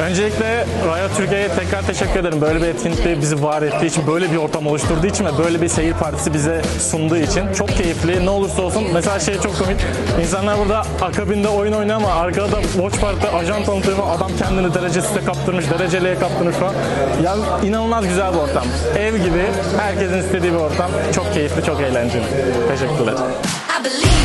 Öncelikle Riot Türkiye'ye tekrar teşekkür ederim. Böyle bir etkinlikte bizi var ettiği için, böyle bir ortam oluşturduğu için ve böyle bir seyir partisi bize sunduğu için çok keyifli. Ne olursa olsun mesela şey çok komik. İnsanlar burada akabinde oyun oynuyor ama arkada da Watch Park'ta ajan tanıtıyor. Adam kendini derecesine kaptırmış, dereceliğe kaptırmış falan. Yani inanılmaz güzel bir ortam. Ev gibi, herkesin istediği bir ortam. Çok keyifli, çok eğlenceli. Teşekkürler. I believe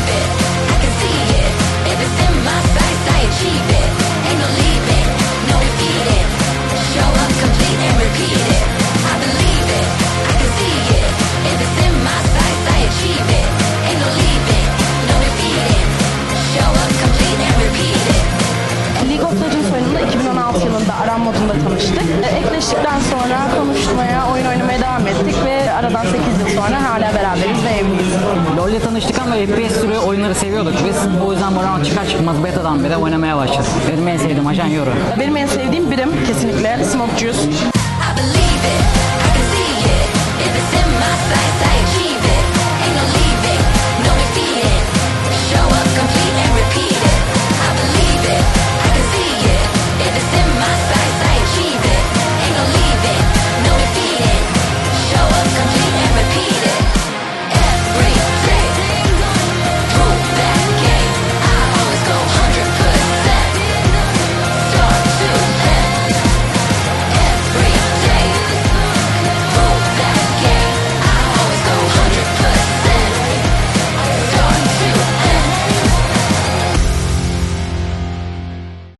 modunda tanıştık. E, Ekleştikten sonra konuşmaya, oyun oynamaya devam ettik ve aradan 8 yıl sonra hala beraberiz ve evliyiz. LoL'le tanıştık ama FPS türü oyunları seviyorduk biz. Bu yüzden Valorant çıkar çıkmaz beta'dan beri oynamaya başladık. Benim en sevdiğim ajan Yoru. Benim en sevdiğim birim kesinlikle Smoke Juice.